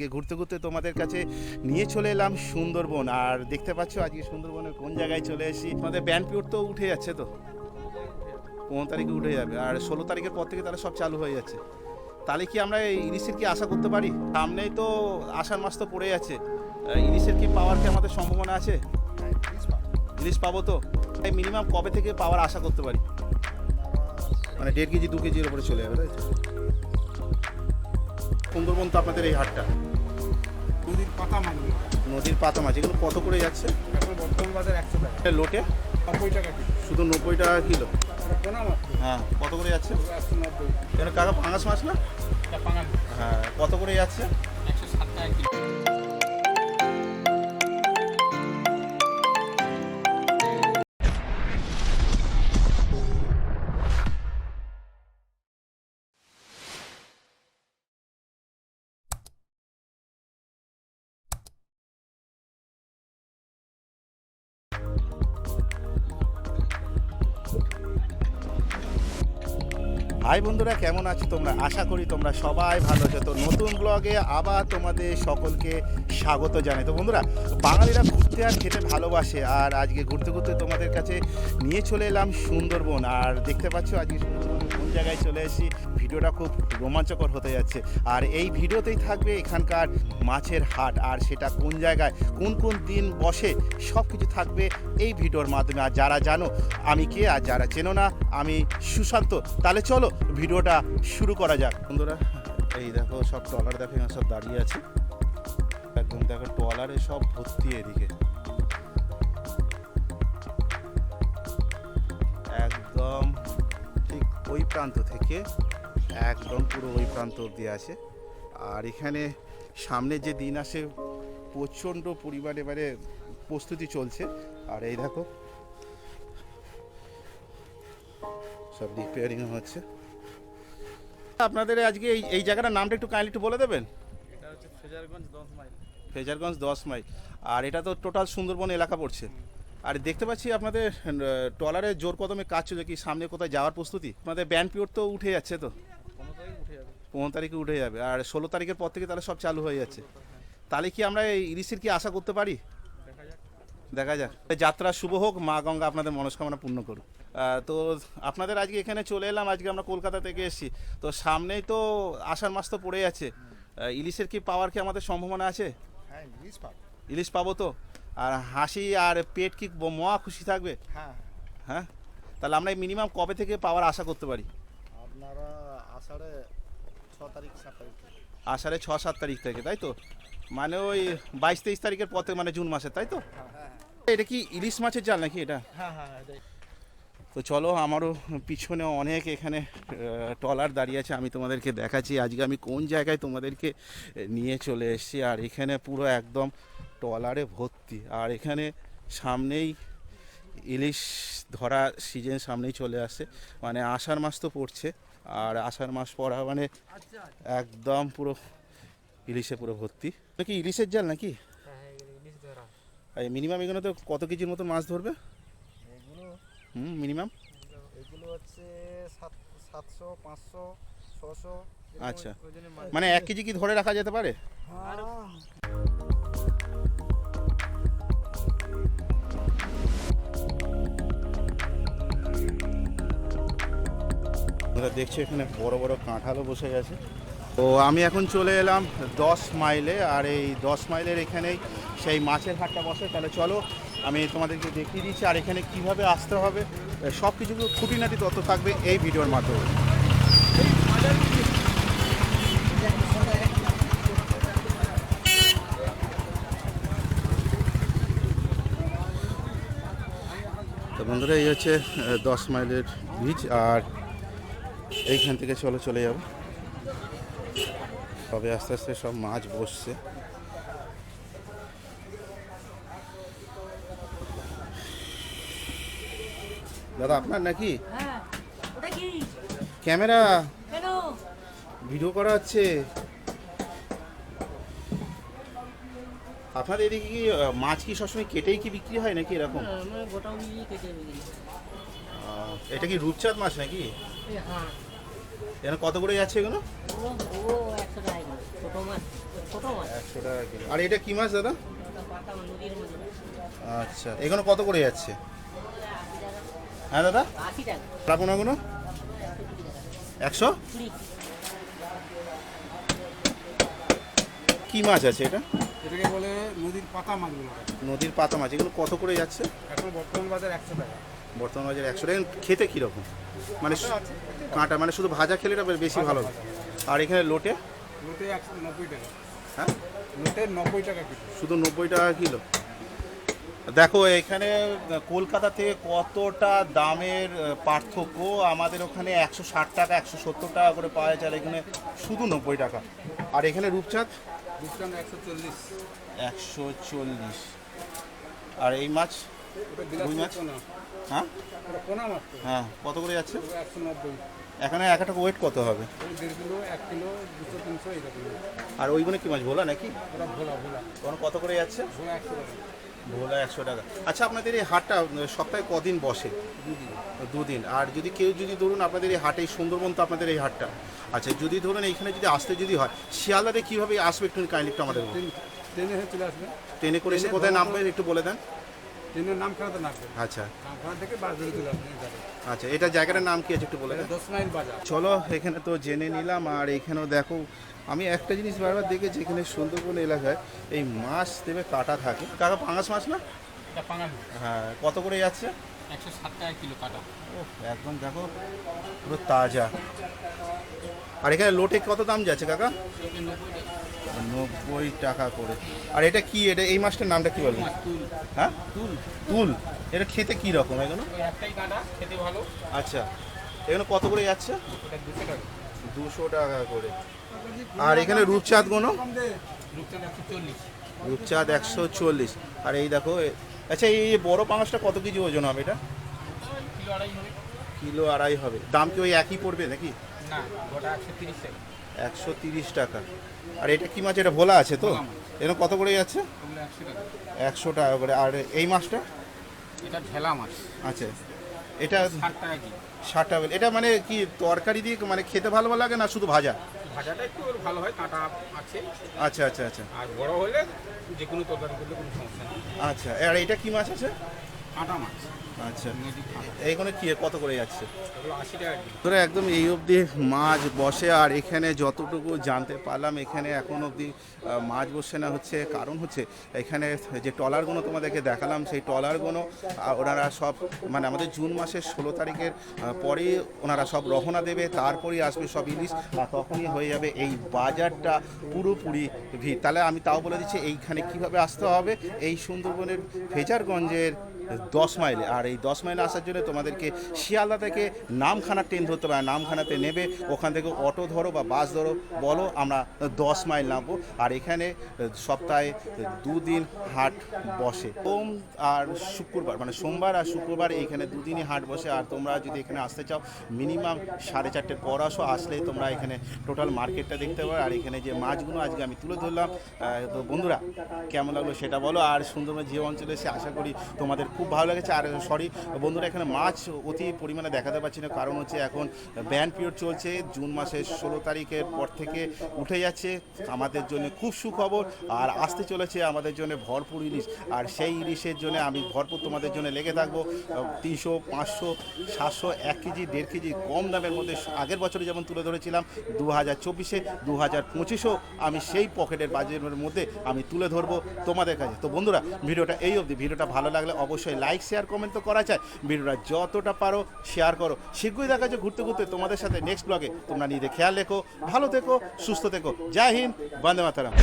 আজকে ঘুরতে ঘুরতে তোমাদের কাছে নিয়ে চলে এলাম সুন্দরবন। আর দেখতে পাচ্ছ আজকে সুন্দরবনের কোন জায়গায় চলে এসেছি? তোমাদের ব্যান্ড পিওর তো উঠে যাচ্ছে তো। পনেরো তারিখে উঠে যাবে। আর ষোলো তারিখের পর থেকে তারা সব চালু হয়ে যাচ্ছে। তাহলে কি আমরা ইলিশের কি আশা করতে পারি? সামনেই তো আষাঢ় মাস তো পড়ে যাচ্ছে ইলিশের কি পাওয়ার কি আমাদের সম্ভাবনা আছে? ইলিশ পাবো তো। তাই মিনিমাম কবে থেকে পাওয়ার আশা করতে পারি? মানে দেড় কেজি, দু কেজির উপরে চলে যাবে, তাই সুন্দরবন তো আপনাদের এই হাটটা। নদীর পাতা মাছ নদীর পাতা মাছ এগুলো কত করে যাচ্ছে? এখন বর্তমান বাজার একশো টাকা। লোটে? নব্বই টাকা শুধু নব্বই টাকা কিলো? হ্যাঁ কত করে যাচ্ছে? এটা কাকা পাঙাশ মাছ না? হ্যাঁ কত করে যাচ্ছে? একশো ষাট টাকা কিলো হাই বন্ধুরা, কেমন আছো তোমরা? আশা করি তোমরা সবাই ভালো আছো। তো নতুন ব্লগে আবার তোমাদের সকলকে স্বাগত জানাই। তো বন্ধুরা, বাঙালিরা ঘুরতে আর খেতে ভালোবাসে, আর আজকে ঘুরতে ঘুরতে তোমাদের কাছে নিয়ে চলে এলাম সুন্দরবন। আর দেখতে পাচ্ছ, আজকে সুন্দরবন কোন জায়গায় চলে এসেছি? ভিডিওটা খুব রোমাঞ্চকর হতে যাচ্ছে। আর এই ভিডিওতেই থাকবে এখানকার মাছের হাট, আর সেটা কোন জায়গায়, কোন কোন দিন বসে সব কিছু থাকবে এই ভিডিওর মাধ্যমে। আর যারা জানো আমি কে, আর যারা চেনো না, আমি সুশান্ত। তাহলে চলো ভিডিওটা শুরু করা যাক। বন্ধুরা, এই দেখো সব ট্রলার দেখো, এখানে সব দাঁড়িয়ে আছে। একদম দেখো ট্রলারে সব ভর্তি এদিকে। একদম ঠিক ওই প্রান্ত থেকে একদম পুরো ওই প্রান্ত অবধি আছে আর এখানে সামনে যে দিন আসে প্রচণ্ড পরিমাণে মানে প্রস্তুতি চলছে। আর এই দেখো সব রিপেয়ারিং হচ্ছে। আপনাদের আজকে এই এই জায়গাটার নামটা একটু কাইন্ডলি একটু বলে দেবেন? এটা হচ্ছে ফেজারগঞ্জ দশ মাইল। ফেজারগঞ্জ দশ মাইল। আর এটা তো টোটাল সুন্দরবন এলাকা পড়ছে। আর দেখতে পাচ্ছি আপনাদের ট্রলারে জোর কদমে কাজ চলছে কি সামনে কোথায় যাওয়ার প্রস্তুতি? আপনাদের ব্যান্ড পিওর তো উঠে যাচ্ছে তো কোনো তারিখ উঠে যাবে পনেরো তারিখে উঠে যাবে। আর ষোলো তারিখের পর থেকে তাহলে সব চালু হয়ে যাচ্ছে। তাহলে কি আমরা এই ইলিশের কি আশা করতে পারি? দেখা যাক। যাত্রা শুভ হোক মা গঙ্গা আপনাদের মনস্কামনা পূর্ণ করুক। তো আপনাদের আজকে এখানে চলে এলাম আজকে আমরা কলকাতা থেকে এসেছি। তো সামনেই তো আষাঢ় মাস তো পড়ে আছে ইলিশের কি পাওয়ার কি আমাদের সম্ভাবনা আছে? হ্যাঁ ইলিশ পাব। ইলিশ পাবো তো? আর হাসি আর পেট কি মহা খুশি থাকবে? হ্যাঁ হ্যাঁ। তাহলে আমরা মিনিমাম কবে থেকে পাওয়ার আশা করতে পারি? আপনারা আষাঢ়ে তারিখ সাত তারিখ। আষাঢ়ে ছ সাত তারিখ থেকে তাই তো? মানে ওই বাইশ তেইশ তারিখের পর থেকে মানে জুন মাসে তাই তো? হ্যাঁ এটা কি ইলিশ মাছের জাল নাকি এটা? হ্যাঁ হ্যাঁ তো চলো আমারও পিছনে অনেক এখানে ট্রলার দাঁড়িয়ে আছে আমি তোমাদেরকে দেখাচ্ছি। আজকে আমি কোন জায়গায় তোমাদেরকে নিয়ে চলে এসেছি আর এখানে পুরো একদম ট্রলারে ভর্তি। আর এখানে সামনেই ইলিশ ধরা সিজন সামনেই চলে আসে। মানে আষাঢ় মাস তো পড়ছে। আর আষাঢ় মাস পড়া মানে একদম পুরো ইলিশে পুরো ভর্তি। নাকি ইলিশের জাল নাকি? হ্যাঁ ধরা মিনিমাম এখানে তো কত কেজির মতো মাছ ধরবে? হুম মিনিমাম এগুলো হচ্ছে সাত সাতশো পাঁচশো ছশো আচ্ছা। মানে এক কেজি কি ধরে রাখা যেতে পারে? তোমরা দেখছ এখানে বড় বড় কাঁঠালও বসে গেছে। তো আমি এখন চলে এলাম দশ মাইলে, আর এই দশ মাইলের এখানেই সেই মাছের হাটটা বসে। তাহলে চলো, আমি তোমাদেরকে দেখিয়ে দিচ্ছি আর এখানে কীভাবে আসতে হবে। সব কিছু খুঁটিনাটি তথ্য থাকবে এই ভিডিওর মাধ্যমে। তো বন্ধুরা, এই হচ্ছে দশ মাইলের বীজ আর এইখান থেকে চলো চলে যাব। তবে আস্তে আস্তে সব মাছ বসছে। দাদা আপনার নাকি? হ্যাঁ ক্যামেরা? ভিডিও করা হচ্ছে। আপনাদের এদিকে কি মাছ কি সবসময় কেটেই কি বিক্রি হয় নাকি এরকম? গোটা কেটে এটা কি রূপচাঁদ মাছ নাকি? হ্যাঁ। এখানে কত করে যাচ্ছে এগুলো? একশো টাকা মাছ মাছ। কিলো। আর এটা কি মাছ দাদা? আচ্ছা এগুলো কত করে যাচ্ছে? হ্যাঁ দাদা? প্রাপনাগুলো একশো? কি মাছ আছে এটা? এটাকে বলে নদীর পাতা মাছগুলো। নদীর পাতা মাছ এগুলো কত করে যাচ্ছে? এখন বর্তমান বাজার একশো টাকা। বর্তমান বাজারে একশো টাকা খেতে কীরকম? মানে কাঁটা মানে শুধু ভাজা খেলে এটা বেশি ভালো। আর এখানে লোটে? লোটে একশো নব্বই টাকা। হ্যাঁ? লোটে নব্বই টাকা কিলো। শুধু নব্বই টাকা কিলো? দেখো এখানে কলকাতা থেকে কতটা দামের পার্থক্য? আমাদের ওখানে একশো ষাট টাকা একশো সত্তর টাকা করে পাওয়া যায় আর এখানে শুধু নব্বই টাকা। আর এখানে রূপচাঁদ? ডিসকাউন্ট একশো চল্লিশ। একশো চল্লিশ। আর এই মাছ? রুই মাছ? হ্যাঁ? হ্যাঁ কত করে যাচ্ছে? এখানে এক একটা ওয়েট কত হবে? ওই আর ওইগুলো কি মাছ ভোলা নাকি? ওটা ভোলা ভোলা। তখন কত করে যাচ্ছে? ভোলা একশো টাকা। আচ্ছা আপনাদের এই হাটটা সপ্তাহে কদিন বসে? দুদিন। আর যদি কেউ যদি ধরুন আপনাদের এই হাটে সুন্দরবন তো আপনাদের এই হাটটা। আচ্ছা যদি ধরুন এইখানে যদি আসতে যদি হয় শিয়ালদাতে কীভাবে আসবে একটু কাইন্ডলি আমাদের ট্রেনে চলে আসবে। ট্রেনে করে এসে কোথায় নামবেন একটু বলে দেন। ট্রেনের নাম খেলাতে নামবে আচ্ছা। নামখানা থেকে বাস ধরে চলে আসবে আচ্ছা এটা জায়গাটার নাম কি আছে একটু বলে দশ মাইল বাজার। চলো এখানে তো জেনে নিলাম আর এখানেও দেখো আমি একটা জিনিস বারবার দেখেছি এখানে সুন্দরবন এলাকায় এই মাছ দেবে কাটা থাকে। কাকা পাঙাশ মাছ না? হ্যাঁ কত করে যাচ্ছে? একশো ষাট টাকা কিলো কাটা। একদম দেখো পুরো তাজা। আর এখানে লোটে কত দাম যাচ্ছে কাকা? নব্বই টাকা করে। আর এটা কি? এটা এই মাছটার নামটা কি বলব হ্যাঁ? তুল। তুল। এটা খেতে কি রকম এগুলো? একটাই কাটা খেতে ভালো। আচ্ছা। এগুলো কত করে যাচ্ছে? দুশো টাকা। করে। আর এখানে রূপচাঁদ কোনো? রূপচাঁদ একশো চল্লিশ। আর এই দেখো আচ্ছা এই বড় পাঙাশটা কত কেজি ওজন হবে এটা? কিলো আড়াই হবে। কিলো আড়াই হবে। দাম কি ওই একই পড়বে নাকি? একশো তিরিশ টাকা। আর এটা কি মাছ? এটা ভোলা আছে তো? এরকম কত করে যাচ্ছে? একশো টাকা। করে। আর এই মাছটা? এটা ঢেলা মাছ। আচ্ছা। এটা ষাট টাকা। এটা মানে কি তরকারি দিয়ে মানে খেতে ভালো লাগে না শুধু ভাজা? ভাজাটা একটু ভালো হয় কাঁটা আছে। আচ্ছা আচ্ছা আচ্ছা। আর বড় হলে যে কোনো তরকারি করলে কোনো সমস্যা নেই। আচ্ছা আর এটা কি মাছ আছে? কাঁটা মাছ। আচ্ছা। এইখানে কি, কত করে যাচ্ছে? ধরে একদম এই অবধি মাছ বসে, আর এখানে যতটুকু জানতে পারলাম, এখানে এখন অবধি মাছ বসে না হচ্ছে। কারণ হচ্ছে, এখানে যে ট্রলারগুলো তোমাদেরকে দেখালাম, সেই ট্রলারগুলো ওনারা সব মানে আমাদের জুন মাসের ষোলো তারিখের পরেই ওনারা সব রহনা দেবে, তারপরেই আসবে সব ইলিশ, আর তখনই হয়ে যাবে এই বাজারটা পুরোপুরি ভিড়। তাহলে আমি তাও বলে দিচ্ছি, এইখানে কীভাবে আসতে হবে? এই সুন্দরবনের ফেজারগঞ্জের দশ মাইলে, আর এই দশ মাইলে আসার জন্য তোমাদেরকে শিয়ালদা থেকে নামখানা ট্রেন ধরতে হবে। নামখানাতে নেবে, ওখান থেকে অটো ধরো বা বাস ধরো, বলো আমরা দশ মাইল নামবো। আর এখানে সপ্তাহে দুদিন হাট বসে। সোম আর শুক্রবার মানে সোমবার আর শুক্রবার এখানে দুদিনই হাট বসে। আর তোমরা যদি এখানে আসতে চাও, মিনিমাম সাড়ে চারটের পর আসো, আসলে তোমরা এখানে টোটাল মার্কেটটা দেখতে পারো আর এখানে যে মাছগুলো আজকে আমি তুলে ধরলাম তো বন্ধুরা, কেমন লাগল সেটা বলো। আর সুন্দরবন যে অঞ্চলে এসে আশা করি তোমাদের খুব ভালো লেগেছে। আর বন্ধুরা, এখানে মাছ অতি পরিমাণে দেখাতে পারছি না। কারণ হচ্ছে এখন ব্যান্ড পিরিয়ড চলছে। জুন মাসের ষোলো তারিখের পর থেকে উঠে যাচ্ছে আমাদের জন্য খুব সুখবর। আর আসতে চলেছে আমাদের জন্য ভরপুর ইলিশ। আর সেই ইলিশের জন্য আমি ভরপুর তোমাদের জন্য লেগে থাকব। তিনশো, পাঁচশো, সাতশো, এক কেজি, দেড় কেজি কম দামের মধ্যে আগের বছরে যেমন তুলে ধরেছিলাম, দু হাজার চব্বিশে, দু হাজার পঁচিশেও আমি সেই পকেটের বাজেটের মধ্যে আমি তুলে ধরবো তোমাদের কাছে। তো বন্ধুরা, ভিডিওটা এই অবধি। ভিডিওটা ভালো লাগলে অবশ্যই লাইক শেয়ার কমেন্ট তো করা চাই। ভিডিওটা যতটা পারো শেয়ার করো। শীঘ্রই দেখা যায় ঘুরতে ঘুরতে তোমাদের সাথে নেক্সট ব্লগে তোমরা নিজেদের খেয়াল রেখো, ভালো থেকো, সুস্থ থেকো। জয় হিন্দ, বন্দে মাতারাম।